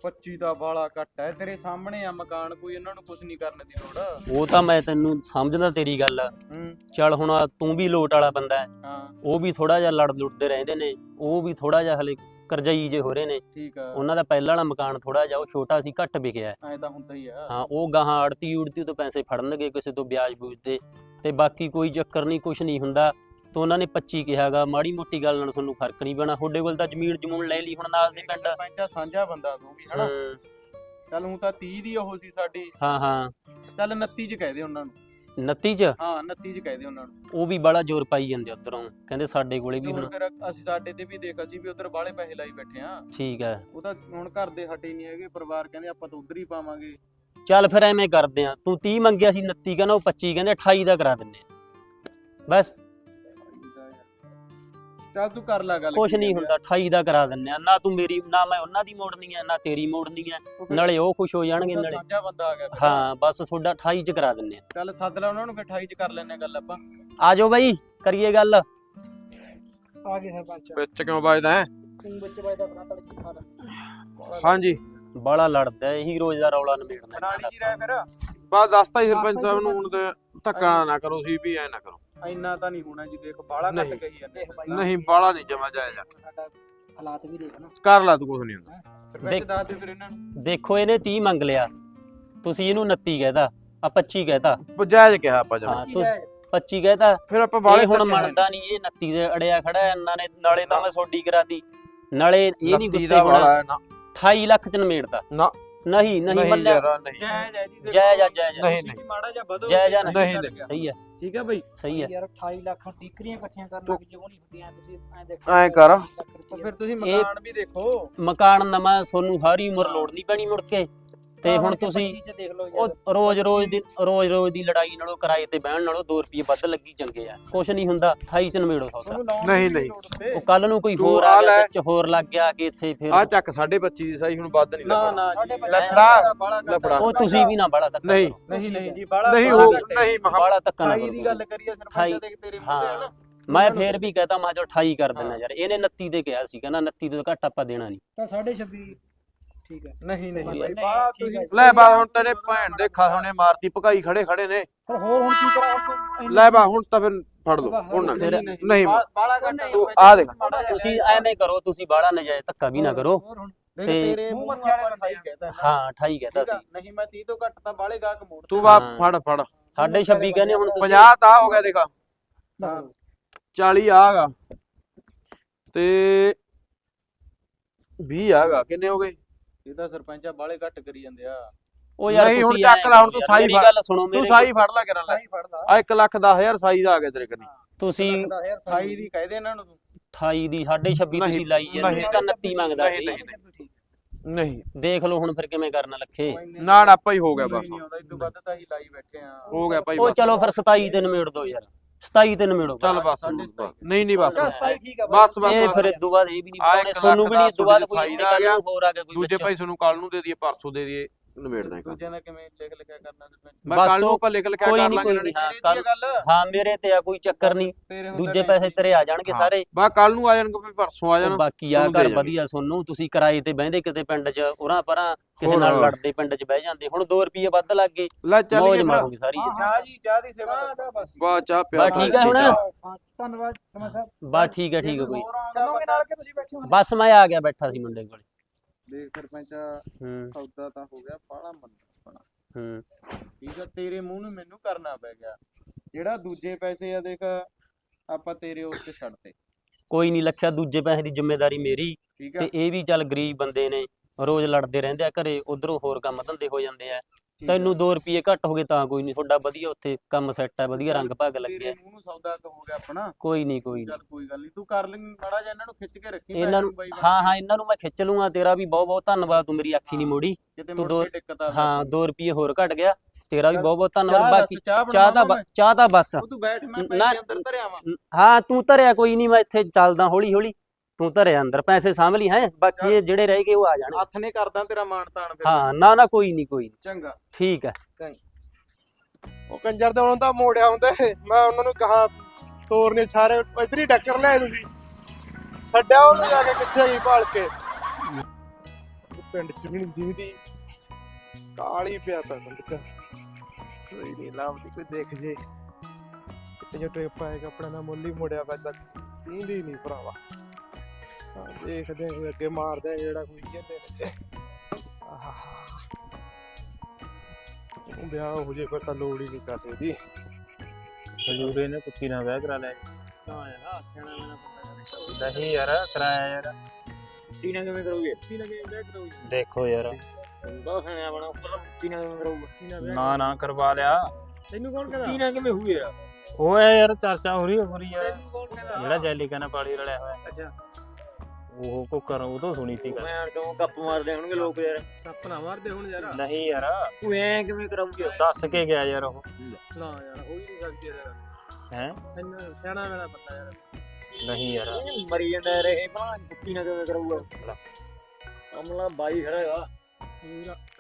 25 ਦਾ ਬਾਲਾ ਘੱਟ ਹੈ। ਤੇਰੇ ਸਾਹਮਣੇ ਆ ਮਕਾਨ ਕੋਈ ਇਹਨਾਂ ਨੂੰ ਕੁਝ ਨਹੀਂ ਕਰਨ ਦੀ ਲੋੜ। ਉਹ ਤਾਂ ਮੈਂ ਤੈਨੂੰ ਸਮਝਦਾ ਤੇਰੀ ਗੱਲ। ਹੂੰ। ਚੱਲ ਹੁਣ ਤੂੰ ਵੀ ਲੋਟ ਵਾਲਾ ਬੰਦਾ ਹੈ। ਹਾਂ। ਉਹ ਵੀ ਥੋੜਾ ਜਿਹਾ ਲੜ ਲੁੱਟਦੇ ਰਹਿੰਦੇ ਨੇ। ਉਹ ਵੀ ਥੋੜਾ ਜਿਹਾ ਹਲੇ ਕਰਜਈ ਜੇ ਹੋ ਰਹੇ ਨੇ। ਠੀਕ ਆ। ਉਹਨਾਂ ਦਾ ਪਹਿਲਾਂ ਵਾਲਾ ਮਕਾਨ ਥੋੜਾ ਜਿਹਾ ਉਹ ਛੋਟਾ ਸੀ ਘੱਟ ਵਿਕਿਆ ਹੈ। ਐ ਤਾਂ ਹੁੰਦਾ ਹੀ ਆ। ਹਾਂ ਉਹ ਗਾਹਾਂ ਆੜਤੀ ਉੜਤੀ ਤੋਂ ਪੈਸੇ ਫੜਨਗੇ ਕਿਸੇ ਤੋਂ ਵਿਆਜ ਬੂਜ ਤੇ ਤੇ ਬਾਕੀ ਕੋਈ ਚੱਕਰ ਨਹੀਂ ਕੁਝ ਨਹੀਂ ਹੁੰਦਾ। ਤਾਂ ਉਹਨਾਂ ਨੇ 25 ਕਿਹਾਗਾ ਮਾੜੀ ਮੋਟੀ ਗੱਲ ਨਾਲ ਤੁਹਾਨੂੰ ਫ਼ਰਕ ਨਹੀਂ ਪੈਣਾ। ਤੁਹਾਡੇ ਕੋਲ ਤਾਂ ਜ਼ਮੀਨ ਜਮੂਨ ਲੈ ਲਈ ਹੁਣ ਨਾਲ ਦੇ ਪਿੰਡ। ਸਰਪੰਚਾ ਸਾਂਝਾ ਬੰਦਾ ਤੂੰ ਵੀ ਹਨਾ? ਚੱਲ ਹੁਣ ਤਾਂ 30 ਦੀ ਉਹ ਸੀ ਸਾਡੀ। ਹਾਂ ਹਾਂ। ਚੱਲ 29 ਚ ਕਹਿ ਦੇ ਉਹਨਾਂ ਨੂੰ। 29 ਚ? ਹਾਂ 29 ਚ ਕਹਿ ਦੇ ਉਹਨਾਂ ਨੂੰ। ਉਹ ਵੀ ਬੜਾ ਜ਼ੋਰ ਪਾਈ ਜਾਂਦੇ ਉਧਰੋਂ। ਕਹਿੰਦੇ ਸਾਡੇ ਕੋਲੇ ਵੀ ਹੁਣ ਫਿਰ ਅਸੀਂ ਸਾਡੇ ਤੇ ਵੀ ਦੇਖ ਅਸੀਂ ਵੀ ਉਧਰ ਬਾਹਲੇ ਪੈਸੇ ਲਾਈ ਬੈਠੇ ਆ ਠੀਕ ਹੈ। ਉਹ ਤਾਂ ਹੁਣ ਘਰ ਦੇ ਹਟੇ ਨਹੀਂ ਹੈਗੇ ਪਰਿਵਾਰ ਕਹਿੰਦੇ ਆਪਾਂ ਤਾਂ ਉਧਰ ਹੀ ਪਾਵਾਂਗੇ। ਚੱਲ ਫਿਰ ਐਵੇਂ ਕਰਦੇ ਆ ਤੂੰ 30 ਮੰਗਿਆ ਸੀ 29 ਕਹਿੰਦਾ ਉਹ 25 ਕਹਿੰਦੇ 28 ਦਾ ਕਰਾ ਦਿੰਨੇ ਆ। ਬਸ। ਚੱਲ ਤੂੰ ਕਰ ਲੈ ਗੱਲ ਕੁਛ ਕੀ ਨਹੀਂ ਹੁੰਦਾ 28 ਦਾ ਕਰਾ ਦਿੰਨੇ ਆ। ਨਾ ਤੂੰ ਮੇਰੀ ਨਾ ਮੈਂ ਉਹਨਾਂ ਦੀ ਮੋੜਨੀ ਆ ਨਾ ਤੇਰੀ ਮੋੜਨੀ ਆ। ਆ। ਉਹ ਫਿਰ ਨਾਲੇ ਉਹ ਖੁਸ਼ ਹੋ ਜਾਣਗੇ ਉਹਦਾ ਨਾਲੇ। ਸਾਂਝਾ ਬੰਦਾ ਆ ਗਿਆ ਫਿਰ। ਹਾਂ ਬਸ ਤੁਹਾਡਾ 28 ਚ ਕਰਾ ਦਿੰਨੇ ਆ। ਚੱਲ ਸੱਦ ਲੈ ਉਹਨਾਂ ਨੂੰ ਫਿਰ 28 ਚ ਕਰ ਲੈਣੇ ਗੱਲ ਆਪਾਂ। ਆ ਜਾਓ ਬਾਈ ਕਰੀਏ ਗੱਲ। ਆ ਗਏ ਸਰਪੰਚ ਵਿੱਚ ਕਿਉਂ ਵੱਜਦਾ ਹੈ? ਤੂੰ ਵਿੱਚ ਵੱਜਦਾ ਬਣਾ ਤੜਕੀ ਖਾ ਲੈ। ਹਾਂਜੀ। ਬਾਲਾ ਲੜਦਾ ਹੈ, ਇਹੀ ਰੋਜ਼ ਦਾ ਰੌਲਾ ਨਿਬੇੜਨਾ ਰਾਣੀ ਜੀ ਰਹਿ ਫਿਰ। ਬਸ ਦੱਸਤਾ ਹੀ ਸਰਪੰਚ ਸਾਹਿਬ ਨੂੰ ਹੁਣ ਤੇ ਧੱਕਾ ਨਾ ਕਰੋ ਸੀ ਵੀ ਐ ਨਾ ਕਰੋ। ਇੰਨਾ ਤਾਂ ਨਹੀਂ ਹੋਣਾ ਜੀ ਦੇਖ ਬਾਹਲਾ ਘੱਟ ਨਹੀਂ। ਕਹੀ ਜਾਂਦੇ ਦੇਖ ਬਾਈ। ਨਹੀਂ ਬਾਲਾ ਨਹੀਂ ਜਮਾ ਜਾਇਜ਼ ਸਾਡਾ ਹਾਲਾਤ ਵੀ ਦੇਖ ਨਾ। ਕਰ ਲਾ ਤੂੰ ਕੁਝ ਨਹੀਂ ਹੁੰਦਾ। ਸਰਪੰਚ ਦੇਖ। ਦੱਸ ਦੇ ਫਿਰ ਇਹਨਾਂ ਨੂੰ। ਦੇਖੋ ਇਹਨੇ 30 ਮੰਗ ਲਿਆ। ਤੁਸੀਂ ਇਹਨੂੰ 29 ਕਹਿਤਾ ਆ 25 ਕਹਿਤਾ। ਜਾਇਜ਼ ਕਿਹਾ ਆਪਾਂ ਜਮਾ। ਹਾਂ ਤੂੰ 25 ਕਹਿਤਾ। ਫਿਰ ਆਪਾਂ ਬਾਲੇ ਇਹ ਹੁਣ ਮੰਨਦਾ ਨਹੀਂ ਇਹ 29 ਦੇ ਅੜਿਆ ਖੜਾ ਹੈ, ਇਹਨਾਂ ਨੇ ਨਾਲੇ ਤਾਂ ਮੈਂ ਸੋਡੀ ਕਰਾਤੀ। ਨਾਲੇ ਇਹ ਨਹੀਂ ਗੁੱਸੇ ਹੋਣਾ। ਵਾਲਾ ਹੈ ਨਾ। 28 ਲੱਖ ਚ ਨਮੇੜਦਾ ਨਾ। ਨਹੀਂ ਨਹੀਂ ਨਹੀਂ ਮੰਨਿਆ। ਨਹੀਂ। ਜਾਇਜ਼ ਹੈ ਜੀ ਦੇਖੋ। ਜਾਇਜ਼ ਆ, ਜਾਇਜ਼ ਆ। ਨਹੀਂ, ਤੁਸੀਂ ਵੀ ਮਾੜਾ ਜਿਹਾ ਵਧੋ ਜਾਇਜ਼ ਆ, ਨਹੀਂ, ਨਹੀਂ। ਸਹੀ ਹੈ। ਠੀਕ ਹੈ ਬਈ। ਸਹੀ ਹੈ। ਯਾਰ 28 ਲੱਖ ਟਿਕਰੀਆਂ ਇਕੱਠੀਆਂ ਕਰਨ ਲੱਗ ਜਿਉਂ ਨਹੀਂ ਹੁੰਦੀਆਂ ਤੁਸੀਂ ਐਂ ਦੇਖੋ ਐਂ ਕਰ। ਤਾਂ ਫਿਰ ਤੁਸੀਂ ਇਹ- ਮਕਾਨ ਵੀ ਦੇਖੋ। ਮਕਾਨ ਨਵਾਂ ਤੁਹਾਨੂੰ ਸਾਰੀ ਉਮਰ ਲੋੜ ਨਹੀਂ ਪੈਣੀ ਮੁੜ ਕੇ। ਤੇ ਹੁਣ ਤੁਸੀਂ 25 ਚ ਦੇਖ ਲਓ ਯਾਰ ਉਹ ਰੋਜ਼ ਰੋਜ਼ ਦੀ ਰੋਜ਼ ਰੋਜ਼ ਦੀ ਲੜਾਈ ਨਾਲੋਂ ਕਿਰਾਏ ਤੇ ਬਹਿਣ ਨਾਲੋਂ 2 ਰੁਪਏ ਵੱਧ ਲੱਗੀ ਚੰਗੇ ਆ ਕੁਛ ਨਹੀਂ ਹੁੰਦਾ 28 ਚ ਨਵੇੜੋ ਸੌਦਾ ਲਾਉਣ ਨਹੀਂ, ਦੀ ਨਹੀਂ। ਲੋੜ। ਉਹ ਕੱਲ ਨੂੰ ਕੋਈ ਤੂੰ ਹੋਰ ਆ ਆ ਗਿਆ ਲੈ। ਵਿੱਚ ਹੋਰ ਲੱਗ ਗਿਆ ਕਿ ਇੱਥੇ ਫਿਰ ਆ ਚੱਕ 25 ਦੀ ਸਹੀ ਹੁਣ ਵੱਧ ਨਹੀਂ ਨਾ ਲੱਗਣਾ ਨਾ ਸਾਡੇ ਜੀ, ਬੱਚੇ ਬਾਹਲਾ ਘੱਟ। ਉਹ ਤੁਸੀਂ ਵੀ ਨਾ ਬੜਾ ਧੱਕਾ ਨਹੀਂ। ਨਹੀਂ ਨਹੀਂ ਜੀ ਬਾਲਾ ਨਹੀਂ ਬਾਹਲਾ ਹੋ ਘੱਟ ਹੈ। ਨਹੀਂ ਮਹਾ ਬਾਲਾ ਧੱਕਾ ਨਾ ਅਠਾਈ ਕਰੋ ਦੀ ਗੱਲ ਕਰੀਏ। ਸਰਪੰਚ ਦੇ ਤੇਰੇ ਮੂੰਹ ਤੇ ਹੈ ਨਾ ਮੈਂ ਫੇਰ ਵੀ ਕਹਤਾ ਮੈਂ ਜੋ 28 ਕਰ ਦਿੰਦਾ। ਯਾਰ ਇਹਨੇ 29 ਦੇ ਕਿਹਾ ਸੀ ਕਹਿੰਦਾ 29 ਤੋਂ ਘੱਟ ਆਪਾਂ ਦੇਣਾ ਨਹੀਂ ਤਾਂ 26 ਠੀਕ ਹੈ। ਨਹੀਂ ਨਹੀਂ। ਬਾਈ ਬਾਹਲਾ। ਤੁਸੀਂ ਲੈ ਬਾ ਹੁਣ ਤੇਰੇ ਭੈਣ ਦੇ ਖਾਸਣੇ ਮਾਰਤੀ ਭਕਾਈ ਖੜੇ ਖੜੇ ਨੇ। ਪਰ ਹੋਰ ਹੁਣ ਕੀ ਕਰਾਂ ਹੁਣ ਲੈ ਬਾ ਹੁਣ ਤਾਂ ਫਿਰ ਫੜ ਲਓ ਹੁਣ ਨਾ। ਫਿਰ- ਨਹੀਂ। ਬਾਲਾ ਘੱਟ ਆ ਦੇਖ। ਤੁਸੀਂ ਐਵੇਂ ਕਰੋ ਤੁਸੀਂ ਬਾਹਲਾ ਨਜਾਇਜ਼ ਧੱਕਾ ਵੀ ਨਾ ਕਰੋ। ਤੇ- ਤੇਰੇ ਮੂੰਹ ਮੱਥੇ ਵਾਲੇ ਬੰਦੇ ਨਾ। ਹਾਂ 28 ਕਹਤਾ ਠੀਕ ਆ, ਸੀ ਨਹੀਂ ਮੈਂ 30 ਤੋਂ ਘੱਟ ਤਾਂ ਬਾਲੇ ਗਾਹਕ ਮੋੜ ਤੂੰ ਬਾ। ਫੜ ਫੜ। ਸਾਡੇ 26 ਕਹਿੰਦੇ ਹੁਣ ਤੁਸੀਂ 50 ਤਾਂ ਹੋ ਗਿਆ ਦੇਖਾ ਹਾਂ। 40 ਆਗਾ ਤੇ 20 ਆਗਾ ਕਿੰਨੇ ਹੋ ਗਏ? ਇਹ ਤਾਂ ਸਰਪੰਚਾ ਬਾਲੇ ਘੱਟ ਕਰੀ ਜਾਂਦੇ ਆ। ਉਹ ਯਾਰ ਨਹੀਂ, ਹੁਣ ਤੁਸੀਂ ਚੱਕ ਲਾ, ਹੁਣ ਤੂੰ ਸਾਈ ਮੇਰੀ ਫੜ। ਗੱਲ ਸੁਣੋ ਤੂੰ ਮੇਰੇ ਸਾਈ ਫੜ ਲੈ ਫੜਦਾ। ਆ 1 ਲੱਖ 10000 ਸਾਈ ਦਾ ਆ ਗਿਆ ਤੇਰੇ ਕੰਨੀ। ਤੁਸੀਂ 28 ਦੀ ਕਹਿ ਦੇ ਇਹਨਾਂ ਨੂੰ ਤੂੰ। 28 ਦੀ 26 ਨਹੀਂ, ਤੁਸੀਂ ਲਾਈ ਜਾਂਦੇ ਤਾਂ 29 ਮੰਗਦਾ ਨਹੀਂ, ਸੀ। ਨਹੀਂ। ਦੇਖ ਲਓ ਹੁਣ ਫਿਰ ਕਿਵੇਂ ਕਰਨਾ ਲੱਖੇ। ਨਾ ਨਾ ਆਪਾਂ ਹੀ ਹੋ ਗਿਆ ਬਸ। ਨਹੀਂ ਆਉਂਦਾ ਇਦੋਂ ਵੱਧ ਤਾਂ ਹੀ ਲਾਈ ਬੈਠੇ ਆ। ਹੋ ਗਿਆ ਭਾਈ ਉਹ ਬਸ। ਚਲੋ ਫਿਰ 27 ਤੇ ਨਿਮੇੜ ਦਿਓ ਯਾਰ। 27 ਤੇ ਨਿਮੇੜੋ ਚੱਲ ਬਸ। ਨਹੀਂ ਨਹੀਂ ਬਸ ਬਸ। 27 ਠੀਕ ਆ ਬਸ ਬਸ ਇਹ ਬਸ। ਫਿਰ ਇਦੋਂ ਬਾਅਦ ਇਹ ਵੀ ਨਹੀਂ ਆ ਬਣਾਉਣੇ ਇੱਕ ਤੁਹਾਨੂੰ ਵੀ ਨਹੀਂ ਲੱਖ ਇਦੋਂ ਬਾਅਦ ਦਾ ਕੋਈ ਆ ਗਿਆ। ਹੋਰ ਆ ਗਿਆ ਕੋਈ ਦੂਜੇ ਬੱਚਾ। ਭਾਈ ਤੁਹਾਨੂੰ ਕੱਲ ਨੂੰ ਦੇ ਦਈਏ ਪਰਸੋਂ ਦੇ ਦਈਏ ਨਿਬੇੜਦਾ ਇੱਕ ਦੂਜਿਆਂ ਦਾ ਕਿਵੇਂ ਲਿਖ ਲਿਖਿਆ ਕਰਨਾ ਤੇ ਫਿਰ? ਮੈਂ ਬਸ ਕੱਲ ਨੂੰ ਉਹ ਆਪਾਂ ਲਿਖ ਲਿਖਿਆ ਕੋਈ ਕਰ ਨੀ, ਲਾਂਗੇ ਕੋਈ ਨਾਲੇ ਨੀ, ਹਾਂ, ਤੇਰੀ ਦੀ ਆ ਗੱਲ। ਹਾਂ ਮੇਰੇ ਤੇ ਆ ਕੋਈ ਚੱਕਰ ਨਹੀਂ। ਤੇਰੇ ਹੁੰਦਾ ਦੂਜੇ ਪੈਸੇ ਤੇਰੇ ਆ ਜਾਣਗੇ ਹਾਂ। ਸਾਰੇ। ਬਾ ਕੱਲ ਨੂੰ ਆ ਜਾਣਗੇ ਫਿਰ ਪਰਸੋਂ ਆ ਉਹ ਜਾਣਾ ਬਾਕੀ ਆ ਤੁਹਾਨੂੰ ਦੇ ਘਰ ਜਾਣਗੇ। ਵਧੀਆ ਸੋਨੂੰ ਤੁਸੀਂ ਕਿਰਾਏ ਤੇ ਬਹਿੰਦੇ ਕਿਤੇ ਪਿੰਡ 'ਚ ਉਰਾਂ ਪਰਾਂ ਕਿਸੇ ਹੋਰ। ਨਾਲ ਲੜਦੇ ਪਿੰਡ 'ਚ ਬਹਿ ਜਾਂਦੇ। ਹੁਣ 2 ਰੁਪਏ ਵੱਧ ਲੱਗ ਗਏ। ਲੈ ਚੱਲ ਮੌਜ ਗਏ ਮਾਰੂਗੀ ਸਾਰੀ ਇਹ 'ਚ। ਚਾਹ ਜੀ ਚਾਹ ਦੀ ਸੇਵਾ ਦੱਸ। ਬਾ ਚਾਹ ਪਿਆ ਬਸ ਠੀਕ ਆ ਹੁਣ? ਧੰਨਵਾਦ ਸਮਾ ਸਾਹਿਬ ਬਸ ਠੀਕ ਹੈ ਠੀਕ ਹੈ ਕੋਈ। ਚੱਲੋਗੇ ਨਾਲ ਕਿ ਤੁਸੀਂ ਬੈਠੇ ਹੋ? ਬਸ ਮੈਂ ਆ ਗਿਆ ਬੈਠਾ ਸੀ ਮੁੰਡੇ ਕੋਲ। ਦੇਖ ਸਰਪੰਚ ਹੂੰ। ਸੌਦਾ ਤਾਂ ਹੋ ਗਿਆ ਬਾਹਲਾ ਮੰਦਾ ਹੂੰ। ਠੀਕ ਆ ਤੇਰੇ ਮੂੰਹ ਨੂੰ ਮੈਨੂੰ ਕਰਨਾ ਪੈ ਗਿਆ। ਜਿਹੜਾ ਦੂਜੇ ਪੈਸੇ ਆ ਦੇਖ ਆਪਾਂ ਤੇਰੇ ਉਸ ਤੇ ਛੱਡਤੇ। ਕੋਈ ਨਹੀਂ ਲੱਖਿਆ ਦੂਜੇ ਪੈਸੇ ਦੀ ਜ਼ਿੰਮੇਵਾਰੀ ਮੇਰੀ। ਠੀਕ ਆ। ਤੇ ਇਹ ਵੀ ਚੱਲ ਗਰੀਬ ਬੰਦੇ ਨੇ ਰੋਜ਼ ਲੜਦੇ ਰਹਿੰਦੇ ਆ ਘਰੇ ਉਧਰੋਂ ਹੋਰ ਕੰਮ ਧੰਦੇ ਹੋ ਜਾਂਦੇ ਆ। ਤੈਨੂੰ 2 ਰੁਪਏ ਘੱਟ ਹੋ ਗਏ ਤਾਂ ਕੋਈ ਨਹੀਂ ਤੁਹਾਡਾ ਵਧੀਆ ਉੱਥੇ ਕੰਮ ਸੈੱਟ ਆ ਵਧੀਆ ਰੰਗ ਭਾਗ ਲੱਗਿਆ। ਤੇਰੇ ਮੂੰਹ ਨੂੰ ਸੌਦਾ ਤਾਂ ਹੋ ਗਿਆ ਆਪਣਾ। ਕੋਈ ਨਹੀਂ ਕੋਈ ਨੀ ਚੱਲ ਕੋਈ ਗੱਲ ਨਹੀਂ ਤੂੰ ਕਰ ਲਈ ਮਾੜਾ ਜਿਹਾ ਇਹਨਾਂ ਨੂੰ ਖਿੱਚ ਕੇ ਰੱਖੀ ਇਹਨਾਂ ਨੂੰ ਹਾਂ ਹਾਂ ਇਹਨਾਂ ਨੂੰ ਮੈਂ ਖਿੱਚ ਲੂੰਗਾ ਤੇਰਾ ਵੀ ਬਹੁਤ ਬਹੁਤ ਧੰਨਵਾਦ ਤੂੰ ਮੇਰੀ ਆਖੀ ਨਹੀਂ ਮੋੜੀ। ਕਿਤੇ ਤੂੰ ਮੁੜ ਦੋ- ਕੇ ਦਿੱਕਤ ਹਾਂ 2 ਰੁਪਏ ਹੋਰ ਘਟ ਗਿਆ ਤੇਰਾ ਵੀ ਬਹੁਤ ਬਹੁਤ ਧੰਨਵਾਦ। ਬਾਕੀ ਚਾਹ ਬਣਾਵਾਂ ਬ- ਚਾਹ ਤਾਂ ਬਸ। ਤੂੰ ਬੈਠ ਮੈਂ ਨਾ- ਅੰਦਰ ਧਰਿਆ ਵਾਂ। ਹਾਂ ਤੂੰ ਧਰਿਆ ਕੋਈ ਨਹੀਂ ਮੈਂ ਇੱਥੇ ਚੱਲਦਾ ਹੌਲੀ ਹੌਲੀ ਤੂੰ ਧਰਿਆ ਅੰਦਰ ਪੈਸੇ ਸਾਂਭ ਲਈ ਹੈ? ਬਾਕੀ ਇਹ ਜਿਹੜੇ ਰਹਿ ਗਏ ਉਹ ਆ ਜਾਣਗੇ। ਹੱਥ ਨੇ ਕਰਦਾ ਤੇਰਾ ਮਾਣ ਤਾਣ ਫਿਰ। ਹਾਂ ਨਾ ਨਾ ਕੋਈ ਨਹੀਂ ਕੋਈ ਨੀ। ਚੰਗਾ। ਠੀਕ ਹੈ। ਉਹ ਕੰਜਰ ਦੇ ਉਹਨਾਂ ਦਾ ਮੋੜਿਆ ਹੁੰਦੇ ਮੈਂ ਉਹਨਾਂ ਨੂੰ ਕਹਾ ਤੋਰਨੇ ਸਾਰੇ ਇੱਧਰ ਹੀ ਟੱਕਰ ਲਿਆ ਤੁਸੀਂ। ਛੱਡਿਆ ਉਹਨੂੰ ਜਾ ਕੇ ਕਿੱਥੇ ਗਈ ਭਾਲ ਕੇ? ਉਹ ਪਿੰਡ ਚ ਵੀ ਨਹੀਂ ਦਿਖਦੀ। ਕਾਲੀ ਪਿਆ ਤਾਂ ਪਿੰਡ ਚ। ਕੋਈ ਨਹੀਂ ਲੱਭਦੀ ਕੋਈ ਦੇਖ ਜੇ। ਕਿਤੇ ਜੋ ਟ੍ਰਿਪ ਆਏਗਾ ਆਪਣਾ ਨਾ ਮੁੱਲ ਹੀ ਮੋੜਿਆ ਪਿਆ ਤੱਕ ਦੀਂਦੀ ਨਹੀਂ ਭਰਾਵਾ। ਦੇਖਦੇ ਹਾਂ ਕੋਈ ਅੱਗੇ ਮਾਰਦੇ ਹਾਂ ਜਿਹੜਾ ਕੋਈ ਇਹ ਦੇਖਦੇ ਆਹਾ। ਵਿਆਹ ਹੋ ਜੇ ਫਿਰ ਤਾਂ ਲੋੜ ਹੀ ਨਹੀਂ ਕਾਸੇ ਦੀ। ਹਜੂਰੇ ਨੇ ਕੁੱਤੀ ਨਾਲ ਵਿਆਹ ਕਰਾ ਲਿਆ। ਨਹੀਂ ਯਾਰ ਕਰਾਇਆ ਯਾਰ। ਤੀਨਾ ਕਿਵੇਂ ਕਰੋਗੇ? ਦੇਖੋ ਯਾਰ। ਬਹੁਤ ਸੁਣਿਆ ਬਣਾ ਉੱਪਰ ਤੀਨਾ ਕਿਵੇਂ ਕਰੋਗੇ? ਨਾ ਨਾ ਕਰਵਾ ਲਿਆ। ਤੈਨੂੰ ਕੌਣ ਕਹਿੰਦਾ? ਤੀਨਾ ਕਿਵੇਂ ਹੋਏ ਉਹ ਹੈ ਯਾਰ ਚਰਚਾ ਹੋ ਰਹੀ ਹੋ ਰਹੀ ਯਾਰ ਜਿਹੜਾ ਜੈਲਿਕਾ ਨਾਲ ਪਾਲੀ ਰਲਿਆ ਹੋਇਆ। ਅੱਛਾ। ਉਹ ਕੋ ਕਰ ਉਹ ਤੋਂ ਸੁਣੀ ਸੀ ਗੱਲ। ਮੈਂ ਕਿਉਂ ਗੱਪ ਮਾਰਦੇ ਹੋਣਗੇ ਲੋਕ ਯਾਰ? ਆਪਣਾ ਮਾਰਦੇ ਹੁਣ ਯਾਰ। ਨਹੀਂ ਯਾਰ। ਤੂੰ ਐ ਕਿਵੇਂ ਕਰੋਗੇ ਦੱਸ ਕੇ ਗਿਆ ਯਾਰ ਉਹ। ਨਾ ਯਾਰ ਹੋ ਹੀ ਨਹੀਂ ਸਕਦੀ ਯਾਰ। ਹੈ? ਇੰਨਾ ਸਿਆਣਾ ਵਾਲਾ ਬੰਦਾ ਯਾਰ। ਨਹੀਂ ਯਾਰ। ਮਰੀ ਜਾਂਦਾ ਰਹੇ ਬਣਾ ਕੁੱਤੀ ਨਾ ਕਿਵੇਂ ਕਰੂਗਾ ਅਮਲਾ ਬਾਈ ਖੜਾ ਹੈਗਾ।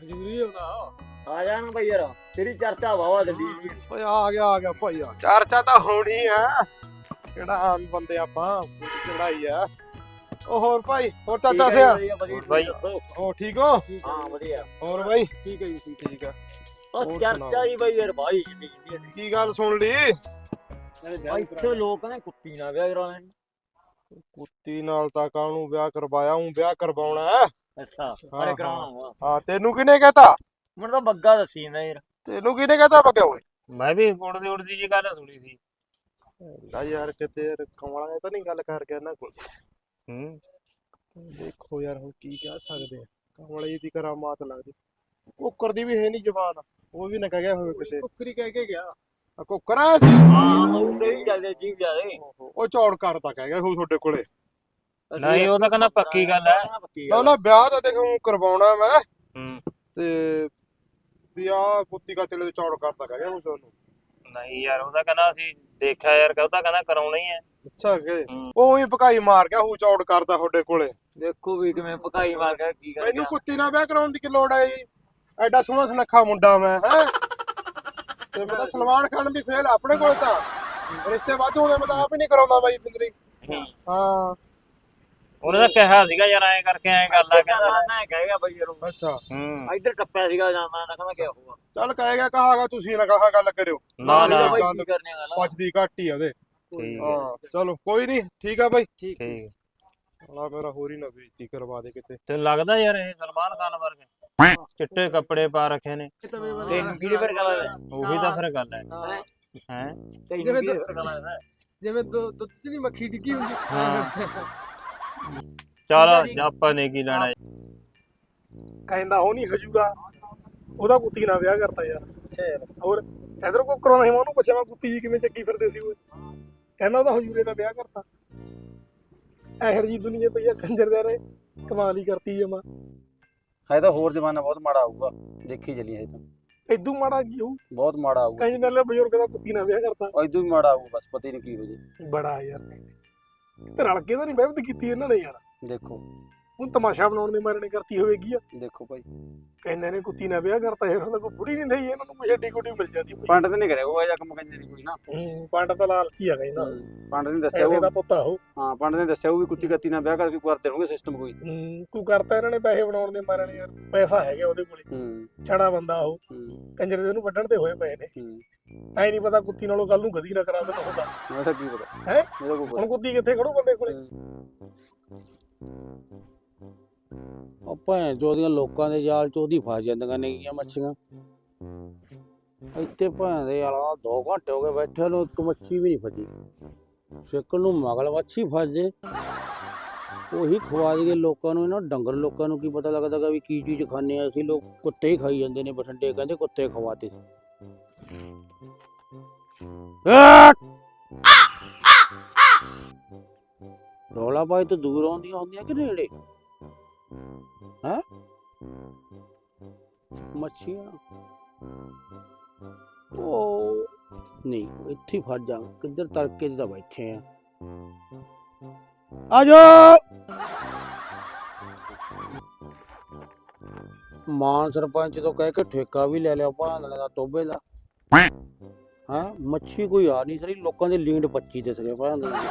ਹਜ਼ੂਰੀ ਹੁੰਦਾ ਆ ਜਾਣ ਬਈ ਯਾਰ ਤੇਰੀ ਚਰਚਾ ਵਾਵਾ ਦਿੱਲੀ ਓਏ ਆ ਗਿਆ ਆ ਗਿਆ ਭਾਈ ਆ ਚਰਚਾ ਤਾਂ ਹੋਣੀ ਆ। ਕਿਹੜਾ ਆਮ ਬੰਦੇ ਆਪਾਂ ਚੜਾਈ ਆ। ਉਹ ਹੋਰ ਭਾਈ ਹੋਰ ਚਾਚਾ ਸਿਆ? ਹੋਰ ਬਾਈ। ਹੋ। ਠੀਕ ਹੋ? ਹਾਂ। ਵਧੀਆ। ਹੋਰ ਬਾਈ? ਠੀਕ ਹੈ ਜੀ ਠੀਕ ਠੀਕ ਆ। ਉਹ ਚਰਚਾ। ਹੀ ਬਈ ਯਾਰ ਜਿੰਨੀ ਕੀ ਗੱਲ ਸੁਣ ਲਈ? ਇੱਥੇ ਲੋਕ ਨੇ ਕੁੱਤੀ ਨਾਲ ਵਿਆਹ ਕਰਾਉਣਾ ਕੁੱਤੀ ਨਾਲ ਤਾਂ ਕਾਹਨੂੰ ਵਿਆਹ ਕਰਵਾਇਆ? ਹੂੰ ਵਿਆਹ ਕਰਵਾਉਣਾ ਹੈ? ਅੱਛਾ ਹਾਂ, ਅਰੇ ਕਰਾਉਣਾ ਹਾਂ। ਤੈਨੂੰ ਕਿਹਨੇ ਕਹਤਾ? ਮੈਨੂੰ ਤਾਂ ਬੱਗਾ ਦੱਸੀ ਨਾ ਯਾਰ। ਤੈਨੂੰ ਕਿਹਨੇ ਕਹਤਾ ਬਕਿਆ ਓਏ? ਮੈਂ ਵੀ ਉੜਦੀ ਉੜਦੀ ਜੀ ਗੱਲ ਸੁਣੀ ਸੀ। ਯਾਰ ਕਿਤੇ ਯਾਰ ਕਮਲਾ ਇਹ ਤਾਂ ਨਹੀਂ ਗੱਲ ਕਰ ਗਿਆ ਨਾ ਕੋਲ। ਹੂੰ। ਦੇਖੋ ਯਾਰ ਹੁਣ ਕੀ ਕਹਿ ਸਕਦੇ ਆ। ਕਮਲੇ ਦੀ ਕਰਾਮਾਤ ਲੱਗਦੀ। ਕੁੱਕਰ ਦੀ ਵੀ ਹੈ ਨਹੀਂ ਜ਼ਬਾਨ ਉਹ ਵੀ ਨਾ ਕਹਿ ਗਿਆ ਹੋਵੇ ਕਿਤੇ। ਕੁੱਕਰੀ ਕਹਿ ਕੇ ਗਿਆ। ਆ ਕੁੱਕਰ ਆਇਆ ਸੀ। ਹਾਂ ਉਹ ਸਹੀ ਚੱਲਦੇ ਜੀਵ ਜਾਦੇ ਉਹ ਚੌੜ ਕਰਤਾ ਕਹਿ ਗਿਆ ਹੋ ਤੁਹਾਡੇ ਕੋਲੇ। ਨਹੀਂ ਉਹ ਤਾਂ ਕਹਿੰਦਾ ਪੱਕੀ ਗੱਲ ਹੈ। ਨਾ ਨਾ ਵਿਆਹ ਤਾਂ ਦੇਖੋ ਕਰਵਾਉਣਾ ਮੈਂ। ਹੂੰ। ਤੇ ਵੀ ਆ ਕੁੱਤੀ ਕਾ ਤੇਲੇ ਤੇ ਚੌੜ ਕਰਤਾ ਕਹਿ ਗਿਆ ਹੋ ਤੁਹਾਨੂੰ ਨਹੀਂ ਯਾਰ ਉਹਦਾ ਕਹਿੰਦਾ ਅਸੀਂ ਦੇਖਿਆ ਯਾਰ ਉਹ ਤਾਂ ਕਹਿੰਦਾ ਕਰਾਉਣਾ ਹੀ ਹੈ। ਅੱਛਾ ਕਿ। ਉਹ ਹੀ ਪਕਾਈ ਮਾਰ ਗਿਆ ਹੂ ਚੌੜ ਕਰਦਾ ਤੁਹਾਡੇ ਕੋਲੇ। ਦੇਖੋ ਵੀ ਕਿਵੇਂ ਪਕਾਈ ਮਾਰ ਕੇ ਕੀ ਕਰ ਮੈਨੂੰ ਕੁੱਤੀ ਨਾਲ ਵਿਆਹ ਕਰਾਉਣ ਦੀ ਕੀ ਲੋੜ ਹੈ ਜੀ? ਐਡਾ ਸੋਹਣਾ ਸੁਨੱਖਾ ਮੁੰਡਾ ਮੈਂ ਹੈ? ਤੇ ਮੈਂ ਤਾਂ ਸਲਮਾਨ ਖਾਨ ਵੀ ਫੇਲ ਆਪਣੇ ਕੋਲ ਤਾਂ। ਰਿਸ਼ਤੇ ਵਾਧੂ ਹੁੰਦੇ ਮੈਂ ਤਾਂ ਆਪ ਹੀ ਨਹੀਂ ਕਰਾਉਂਦਾ ਬਾਈ ਬਿੰਦਰੀ ਹਾਂ। ਉਹਨੇ ਤਾਂ ਕਿਹਾ ਸੀਗਾ ਯਾਰ ਐਂ ਕਰਕੇ ਐਂ ਗੱਲ ਆ ਕਹਿੰਦਾ। ਨਾ ਕਹੇਗਾ ਬਈ ਯਾਰ ਉਹ। ਅੱਛਾ। ਹੂੰ। ਇੱਧਰ ਟੱਪਿਆ ਸੀਗਾ ਜਾਂਦਾ ਨਾ ਕਹਿੰਦਾ ਕਿਆ ਹੋਊਗਾ। ਚੱਲ ਕਹੇਗਾ ਕਹਾਗਾ ਤੁਸੀਂ ਨਾ ਕਹਾ ਗੱਲ ਕਰਿਓ। ਨਾ ਨਾ। ਬਈ ਗੱਲ ਕੀ ਕਰਨੇ ਗੱਲ? ਪਚਦੀ ਘੱਟ ਹੀ ਆ ਉਹਦੇ। ਠੀਕ ਹੈ। ਹਾਂ ਚਲੋ ਕੋਈ ਨਹੀਂ ਠੀਕ ਆ ਬਾਈ। ਠੀਕ ਸਾਲਾ ਮੇਰਾ ਹੋਰ ਹੀ ਨਾ ਬੇਇੱਜ਼ਤੀ ਕਰਵਾ ਦੇ ਕਿਤੇ। ਤੈਨੂੰ ਲੱਗਦਾ ਯਾਰ ਇਹ ਸਲਮਾਨ ਖਾਨ ਵਰਗੇ? ਚਿੱਟੇ ਕੱਪੜੇ ਪਾ ਰੱਖੇ ਨੇ। ਤੈਨੂੰ ਕਿਹਦੇ ਪਰ ਗੱਲ ਹੈ? ਉਹੀ ਤਾਂ ਫਿਰ ਗੱਲ ਹੈ। ਹੈ। ਤੈਨੂੰ ਪਰ ਗੱਲ ਹੈ ਜਿਵੇਂ ਦੁ- ਦੁੱਧ ਚ ਨਹੀਂ ਮੱਖੀ ਡਿੱਗੀ ਹੁੰਦੀ। ਚਲ ਆਪਾਂ ਨੇ ਕੀ ਲੈਣਾ ਕਹਿੰਦਾ ਉਹ ਨਹੀਂ ਹਜੂਗਾ ਉਹਦਾ ਕੁੱਤੀ ਨਾਲ ਵਿਆਹ ਕਰਤਾ ਯਾਰ। ਅੱਛਾ। ਯਾਰ ਹੋਰ ਇਧਰ ਕੋ ਕਰਾਉਣਾ ਸੀ ਮੈਂ ਉਹਨੂੰ ਪੁੱਛਿਆ ਮੈਂ ਕੁੱਤੀ ਜੀ ਕਿਵੇਂ ਚੱਕੀ ਫਿਰਦੇ ਸੀ ਉਹ? ਕਹਿੰਦਾ ਉਹਦਾ ਹਜੂਰੇ ਦਾ ਵਿਆਹ ਕਰਤਾ। ਐਹਰ ਜੀ ਦੁਨੀਆ ਪਈ ਆ ਕੰਜਰ ਦੇ ਰੇ ਕਮਾਲ ਹੀ ਕਰਤੀ ਜਮਾ ਹੈ ਤਾਂ ਹੋਰ ਜ਼ਮਾਨਾ ਬਹੁਤ ਮਾੜਾ ਆਊਗਾ ਦੇਖੀ ਚੱਲੀ ਹੈ ਤਾਂ। ਇਦੂ ਮਾੜਾ ਕੀ ਹੋਊ? ਬਹੁਤ ਮਾੜਾ ਆਊਗਾ। ਕਹਿੰਦੇ ਨਾਲ ਬਜ਼ੁਰਗ ਦਾ ਕੁੱਤੀ ਨਾਲ ਵਿਆਹ ਕਰਤਾ। ਉਹ ਇਦੂ ਵੀ ਮਾੜਾ ਆਊਗਾ ਬਸ ਪਤਾ ਹੀ ਨਹੀਂ ਕੀ ਹੋ ਜੇ ਬੜਾ ਯਾਰ। ਤੇ ਰਲ ਕੇ ਤਾਂ ਨਹੀਂ ਬਹਿਬਤ ਕੀਤੀ ਇਹਨਾਂ ਨੇ ਯਾਰ। ਦੇਖੋ। ਹੁਣ ਤਮਾਸ਼ਾ ਬਣਾਉਣ ਦੇ ਮਾਰੇ ਨੇ ਕਰਤੀ ਹੋਵੇਗੀ ਆ। ਦੇਖੋ ਭਾਈ। ਕਹਿੰਦੇ ਨੇ ਕੁੱਤੀ ਨਾਲ ਵਿਆਹ ਕਰਤਾ ਯਾਰ ਉਹਨਾਂ ਕੋਈ ਬੁੜੀ ਨਹੀਂ ਰਹੀ ਇਹਨਾਂ ਨੂੰ ਏਡੀ ਕੋਡੀ ਮਿਲ ਜਾਂਦੀ ਭਾਈ। ਪੰਡਤ ਨੇ ਕਰਿਆ ਉਹ ਇਹਦਾ ਕੰਮ ਕੰਜੇ ਦੀ ਕੋਈ ਨਾ। ਹੂੰ ਪੰਡ ਤਾਂ ਲਾਲਚੀ ਆ ਕਹਿੰਦਾ। ਪੰਡਤ ਨੇ ਦੱਸਿਆ ਉਹ ਦਾ ਪੁੱਤ ਆ ਉਹ। ਹਾਂ ਪੰਡਤ ਨੇ ਦੱਸਿਆ ਉਹ ਵੀ ਕੁੱਤੀ ਕੱਤੀ ਨਾਲ ਵਿਆਹ ਕਰਕੇ ਕਰ ਦੇਣਗੇ ਸਿਸਟਮ ਕੋਈ। ਹੂੰ ਤੂੰ ਕਰਤਾ ਇਹਨਾਂ ਨੇ ਪੈਸੇ ਬਣਾਉਣ ਦੇ ਮਾਰੇ ਨੇ ਯਾਰ ਪੈਸਾ ਹੈਗਾ ਉਹਦੇ ਕੋਲੇ। ਛੜਾ ਬੰਦਾ ਉਹ। ਕੰਜਰ ਦੇ ਉਹਨੂੰ ਵੱਢਣ ਤੇ ਹੋਏ ਪਏ ਨੇ। ਐ ਨਹੀਂ ਪਤਾ ਕੁੱਤੀ ਨਾਲੋਂ ਕੱਲ ਨੂੰ ਗਦੀ ਨਾ ਕਰਾ ਦੇਣਾ ਹੁੰਦਾ ਮੈਂ ਤਾਂ ਕੀ ਪਤਾ। ਹੈਂ? ਇਹਦਾ ਹੁਣ ਕੁੱਤੀ ਕਿੱਥੇ ਖੜੂ ਬੰਦੇ ਕੋਲੇ? ਉਹ ਭੈਣ ਚੋ ਦੀਆਂ ਲੋਕਾਂ ਦੇ ਜਾਲ ਚ ਉਹਦੀ ਫਸ ਜਾਂਦੀਆਂ ਨੇਗੀਆਂ ਮੱਛੀਆਂ। ਇੱਥੇ ਭੈਣ ਦੇ ਆਲਾ 2 ਘੰਟੇ ਹੋ ਗਏ ਬੈਠੇ ਨੂੰ, ਇੱਕ ਮੱਛੀ ਵੀ ਨਹੀਂ ਫਜੀ ਸਿੱਕਣ ਨੂੰ ਮਗਲ ਮੱਛੀ ਫਸ ਜੇ। ਉਹੀ ਖਵਾ ਦਈਏ ਲੋਕਾਂ ਨੂੰ, ਇਹਨਾਂ ਡੰਗਰ ਲੋਕਾਂ ਨੂੰ ਕੀ ਪਤਾ ਲੱਗਦਾ ਵੀ ਕੀ ਚੀਜ਼ ਖਾਂਦੇ ਆ। ਅਸੀਂ ਲੋਕ ਕੁੱਤੇ ਹੀ ਖਾਈ ਜਾਂਦੇ ਨੇ ਬਠੰਡੇ, ਕਹਿੰਦੇ ਕੁੱਤੇ ਖਵਾਤੇ ਸੀ। ਰੌਲਾ ਪਾਈ ਤੋਂ ਦੂਰ ਆਉਂਦੀਆਂ ਹੁੰਦੀਆਂ ਕਿ ਨੇੜੇ? ਹੈ? ਮੱਛੀਆਂ? ਉਹ ਨਹੀਂ ਇੱਥੇ ਫਸ ਜਾ। ਕਿੱਧਰ ਤੜਕੇ ਤਾਂ ਬੈਠੇ ਆ। ਆ ਜਾਓ ਮਾਨ ਸਰਪੰਚ ਤੋਂ ਕਹਿ ਕੇ ਠੇਕਾ ਵੀ ਲੈ ਲਿਆ ਭਾਂਦਲੇ ਦਾ ਤੋਬੇ ਦਾ। ਹਾਂ? ਮੱਛੀ ਕੋਈ ਆ ਨਹੀਂ ਸਰੀ ਲੋਕਾਂ ਦੇ ਲੀਂਡ ਬੱਚੀ ਦਿਸ ਗਏ ਭਾਂਦਲੇ ਦੀ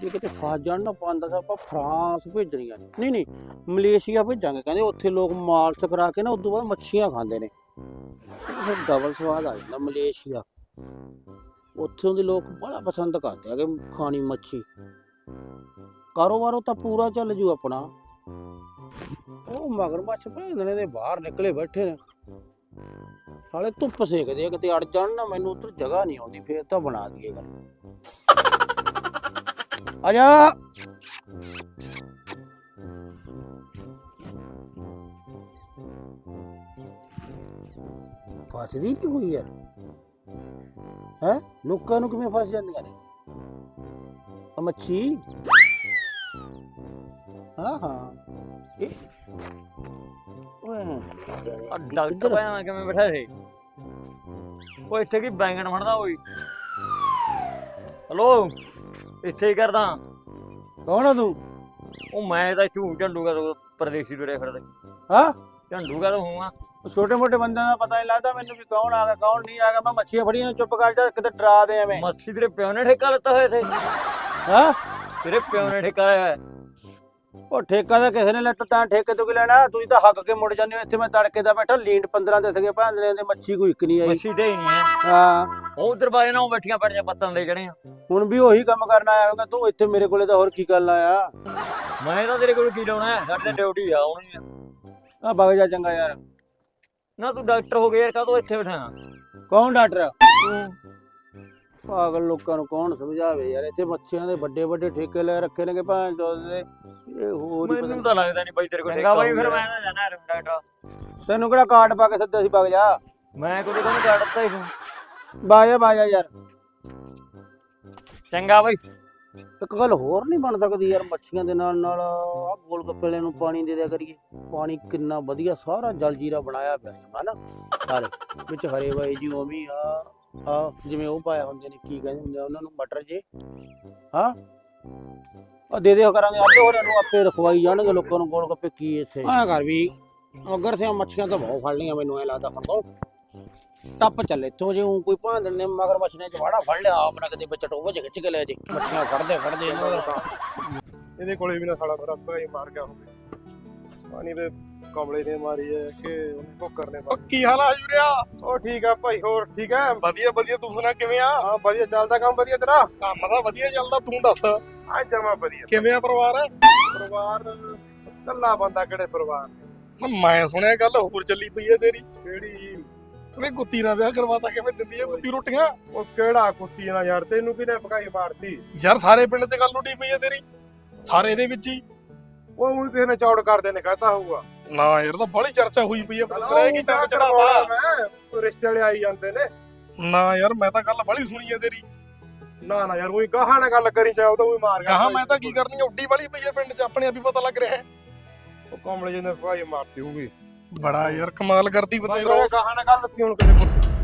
ਜੇ ਕਿਤੇ ਫਸ ਜਾਣ ਨਾ ਪਾਉਂਦਾ ਤਾਂ ਆਪਾਂ ਫਰਾਂਸ ਭੇਜਣੀਆਂ ਨੇ। ਨਹੀਂ ਨਹੀਂ, ਮਲੇਸ਼ੀਆ ਭੇਜਾਂਗੇ, ਕਹਿੰਦੇ ਉੱਥੇ ਲੋਕ ਮਾਲਸ਼ ਕਰਾ ਕੇ ਨਾ ਉਦੋਂ ਬਾਅਦ ਮੱਛੀਆਂ ਖਾਂਦੇ ਨੇ। ਫਿਰ ਡਬਲ ਸਵਾਦ ਆ ਜਾਂਦਾ ਮਲੇਸ਼ੀਆ। ਉੱਥੋਂ ਦੇ ਲੋਕ ਬੜਾ ਪਸੰਦ ਕਰਦੇ ਆ ਕਿ ਖਾਣੀ ਮੱਛੀ। ਕਾਰੋਬਾਰ ਤਾਂ ਪੂਰਾ ਚੱਲ ਜੂ ਆਪਣਾ। ਉਹ ਮਗਰਮੱਛ ਭੇਜਣੇ ਦੇ ਬਾਹਰ ਨਿਕਲੇ ਬੈਠੇ ਨੇ। ਹਾਲੇ ਧੁੱਪ ਸੇਕਦੇ ਆ, ਕਿਤੇ ਅੜ ਜਾਣ ਨਾ, ਮੈਨੂੰ ਉੱਧਰ ਜਗ੍ਹਾ ਨਹੀਂ ਆਉਂਦੀ, ਫੇਰ ਤਾਂ ਬਣਾ ਦਈਏ ਗੱਲ। ਆ ਜਾ ਫਸਦੀ ਨਹੀਂ ਹੋਈ ਯਾਰ ਹੈ ਲੋਕਾਂ ਨੂੰ ਕਿਵੇਂ ਫਸ ਜਾਂਦੀਆਂ ਨੇ ਆ ਮੱਛੀ ਹਾਂ ਹਾਂ ਇਹ ਓਏ ਆ ਡਾਕਟਰ ਭਾਇਆ ਕਿਵੇਂ ਬੈਠਾ ਸੀ ਉਹ ਇੱਥੇ ਕੀ ਬੈਂਗਣ ਫੜਦਾ ਓਏ ਹਲੋ ਇੱਥੇ ਹੀ ਕਰਦਾ। ਕੌਣ ਆ ਤੂੰ? ਉਹ ਮੈਂ ਤਾਂ ਝੂਠ ਝੰਡੂਗਾ ਤੋਂ ਪਰਦੇਸੀ ਤੁਰੇ ਫਿਰਦਾ। ਹਾਂ? ਝੰਡੂਗਾ ਤਾਂ ਹੂੰ ਆ। ਛੋਟੇ ਮੋਟੇ ਬੰਦਿਆਂ ਦਾ ਪਤਾ ਨਹੀਂ ਲੱਗਦਾ ਮੈਨੂੰ ਵੀ ਕੌਣ ਆ ਗਿਆ ਕੌਣ ਨਹੀਂ ਆ ਗਿਆ। ਮੈਂ ਮੱਛੀਆਂ ਫੜੀਆਂ ਚੁੱਪ ਕਰ ਜਾ ਕਿਤੇ ਡਰਾ ਦੇ ਐਵੇਂ। ਮੱਛੀ ਤੇਰੇ ਪਿਓ ਨੇ ਠੇਕਾ ਲਿੱਤਾ ਹੋਇਆ ਇੱਥੇ। ਹਾਂ? ਤੇਰੇ ਪਿਓ ਨੇ ਠੇਕਾ ਲਿਆ ਹੋਇਆ। ਉਹ ਠੇਕਾ ਤਾਂ ਕਿਸੇ ਨੇ ਲੈਤਾ ਤਾਂ ਠੇਕੇ ਤੋਂ ਕੀ ਲੈਣਾ? ਤੁਸੀਂ ਤਾਂ ਹੱਕ ਕੇ ਮੁੜ ਜਾਂਦੇ ਹੋ। ਇੱਥੇ ਮੈਂ ਤੜਕੇ ਦਾ ਬੈਠਾ ਲੀਂਡ 15 ਦੇ ਸਕੇ ਭਾਂਦਰੇ ਦੇ ਮੱਛੀ ਕੋਈ ਇੱਕ ਨਹੀਂ ਆਈ। ਮੱਛੀ ਤੇ ਹੀ ਨਹੀਂ ਹੈ ਹਾਂ। ਉਹ ਉਧਰ ਬਾਜੇ ਨਾਲ ਬੈਠੀਆਂ ਪੜੀਆਂ ਪੱਤਨ ਦੇ ਜਣੇ ਹੁਣ ਵੀ ਉਹੀ ਕੰਮ ਕਰਨ ਆਇਆ ਹੋਗਾ ਤੂੰ ਇੱਥੇ ਮੇਰੇ ਕੋਲੇ ਤਾਂ ਹੋਰ ਕੀ ਕਰਨ ਆਇਆ? ਮੈਂ ਤਾਂ ਤੇਰੇ ਕੋਲ ਕੀ ਲਾਉਣਾ ਹੈ? ਸਾਡੇ ਡਿਊਟੀ ਆ ਆਉਣੀ ਆ। ਆ ਵਗ ਜਾ ਚੰਗਾ ਯਾਰ। ਨਾ ਤੂੰ ਡਾਕਟਰ ਹੋ ਗਿਆ ਕਾ ਤੂੰ ਇੱਥੇ ਬੈਠਾ? ਕੌਣ ਡਾਕਟਰ? ਤੂੰ। ਪਾਗਲ ਲੋਕਾਂ ਨੂੰ ਕੌਣ ਸਮਝਾਵੇ ਯਾਰ? ਇੱਥੇ ਮੱਛੀਆਂ ਦੇ ਵੱਡੇ ਵੱਡੇ ਠੇਕੇ ਲੈ ਰੱਖੇ ਨੇ ਕਿ ਭਾਂ ਚੋਦ ਦੇ। ਇਹ ਹੋਰ ਹੀ ਮੈਨੂੰ ਪਤਾ ਤਾਂ ਲੱਗਦਾ। ਨਹੀਂ ਬਾਈ ਤੇਰੇ ਕੋਲ ਚੰਗਾ ਠੇਕਾ ਬਾਈ, ਬਾਈ ਫਿਰ ਮੈਂ ਤਾਂ ਜਾਣਾ ਡਾਕਟਰ ਨਹੀਂ। ਤੈਨੂੰ ਕਿਹੜਾ ਕਾਰਡ ਪਾ ਕੇ ਸੱਦਾ ਸੀ ਵਗ ਜਾ। ਮੈਂ ਕੋਈ ਤੁਹਾਨੂੰ ਕਾਰਡ ਦਿੱਤਾ ਹੀ ਤੂੰ? ਬਾਜਾ ਬਾਜਾ ਯਾਰ। ਚੰਗਾ ਬਾਈ। ਇੱਕ ਗੱਲ ਹੋਰ ਨਹੀਂ ਬਣ ਸਕਦੀ ਯਾਰ ਮੱਛੀਆਂ ਦੇ ਨਾਲ ਨਾਲ ਆ ਗੋਲ ਗੱਪੇ ਵਾਲੇ ਨੂੰ ਪਾਣੀ ਦੇ ਦਿਆ ਕਰੀਏ। ਪਾਣੀ ਕਿੰਨਾ ਵਧੀਆ ਸਾਰਾ ਜਲ ਜੀਰਾ ਬਣਾਇਆ ਪਿਆ ਜਮਾ ਨਾ ਸਾਰੇ ਵਿੱਚ ਹਰੇ ਵਾਏ ਜੀ ਉਵੇਂ ਹੀ ਆ ਆ ਜਿਵੇਂ ਉਹ ਪਾਇਆ ਹੁੰਦੇ ਨੇ ਕੀ ਕਹਿੰਦੇ ਹੁੰਦੇ ਆ ਉਹਨਾਂ ਨੂੰ ਮਟਰ ਜੇ। ਹਾਂ? ਆ ਦੇ ਦਿਓ ਕਰਾਂਗੇ ਆਪੇ ਹੋਰਾਂ ਨੂੰ ਆਪੇ ਰਖਵਾਈ ਜਾਣਗੇ ਲੋਕਾਂ ਨੂੰ ਗੋਲ ਗੱਪੇ ਕੀ ਇੱਥੇ। ਆ ਕਰ ਵੀ ਅਗਰ ਸੇ ਮੱਛੀਆਂ ਤਾਂ ਬਹੁਤ ਫੜ ਲਈਆਂ ਮੈਨੂੰ ਐ ਲੱਗਦਾ ਤੋਂ ਟੱਪ ਚੱਲੇ ਇੱਥੋਂ ਜੇ ਕੋਈ ਭਾਂਦਣ ਨੇ ਮਗਰ ਮੱਛੀਆਂ ਚ ਵਾੜਾ ਫੜ ਲਿਆ ਆਪਣਾ ਕਿਤੇ ਵਿੱਚ ਟੋਬੇ ਚ ਖਿੱਚ ਕੇ ਲੈ ਜੇ। ਮੱਛੀਆਂ ਫੜਦੇ ਫੜਦੇ ਇਹਨਾਂ ਦਾ ਇਹਦੇ ਕੋਲੇ ਵੀ ਨਾ ਸਾਲਾ ਮੇਰਾ ਭਗਾਈ ਮਾਰ ਗਿਆ ਹੋਵੇ। ਪਾਣੀ ਦੇ ਕਮਲੇ ਨੇ ਮਾਰੀ ਹੈ ਕਿ ਉਹਨੇ ਭੁੱਕਰ ਨੇ ਉਹ ਕੀ ਹਾਲ ਆ ਜੁਰਿਆ ਉਹ ਠੀਕ ਆ ਭਾਈ ਹੋਰ ਠੀਕ ਆ ਵਧੀਆ ਵਧੀਆ ਤੂੰ ਸੁਣਾ ਕਿਵੇਂ ਆ? ਹਾਂ ਵਧੀਆ ਚੱਲਦਾ ਕੰਮ ਵਧੀਆ ਤੇਰਾ? ਕੰਮ ਤਾਂ ਵਧੀਆ ਚੱਲਦਾ ਤੂੰ ਦੱਸ। ਆ ਜਮਾ ਵਧੀਆ। ਕਿਵੇਂ ਆ ਪਰਿਵਾਰ? ਪਰਿਵਾਰ ਕੱਲਾ ਬੰਦਾ ਕਿਹੜੇ ਪਰਿਵਾਰ ਮੈਂ ਸੁਣਿਆ ਗੱਲ ਹੋਰ ਚੱਲੀ ਪਈ ਹੈ ਤੇਰੀ। ਕਿਹੜੀ? ਵੀ ਕੁੱਤੀ ਨਾਲ ਵਿਆਹ ਕਰਵਾਤਾ ਕਿਵੇਂ ਦਿੰਦੀ ਹੈ ਕੁੱਤੀ ਰੋਟੀਆਂ? ਉਹ ਕਿਹੜਾ ਕੁੱਤੀ ਨਾ ਯਾਰ ਤੈਨੂੰ ਕਿਹਨੇ ਭਗਾਈ ਮਾਰਤੀ? ਯਾਰ ਸਾਰੇ ਪਿੰਡ 'ਚ ਗੱਲ ਉੱਡੀ ਪਈ ਹੈ ਤੇਰੀ। ਸਾਰੇ ਦੇ ਵਿੱਚ ਹੀ। ਉਹ ਉਹੀ ਕਿਸੇ ਨੇ ਚੌੜ ਕਰਦੇ ਨੇ ਕਹਤਾ ਹੋਊਗਾ। ਨਾ ਯਾਰ ਤਾਂ ਬੜੀ ਚਰਚਾ ਹੋਈ ਪਈ ਹੈ ਰਹਿ ਗਈ ਚੰਗ ਚੜਾਵਾ ਰਿਸ਼ਤੇ ਵਾਲੇ ਆਈ ਜਾਂਦੇ ਨੇ। ਨਾ ਯਾਰ ਮੈਂ ਤਾਂ ਗੱਲ ਬੜੀ ਸੁਣੀ ਹੈ ਤੇਰੀ। ਨਾ ਨਾ ਯਾਰ ਉਹੀ ਗਾਹਾਂ ਨਾਲ ਗੱਲ ਕਰੀ ਚਾਹੇ ਉਹ ਤਾਂ ਉਹੀ ਮਾਰ ਗਿਆ। ਕਹਾ ਮੈਂ ਤਾਂ ਕੀ ਕਰਨੀ ਹੈ, ਉੱਡੀ ਵਾਲੀ ਪਈ ਹੈ ਪਿੰਡ 'ਚ ਆਪਣੇ ਆਪ ਹੀ ਪਤਾ ਲੱਗ ਰਿਹਾ ਹੈ। ਉਹ ਕਮਲੇ ਜੀ ਨੇ ਭਗਾਈ ਮਾਰਤੀ ਹੋਊਗੀ। ਬੜਾ ਯਾਰ ਕਮਾਲ ਕਰਦੀ ਭਾਈ ਬਤੰਗਰੋ ਗਾਹਾਂ ਨਾਲ ਗੱਲ ਸੀ ਹੁਣ ਕਿਸੇ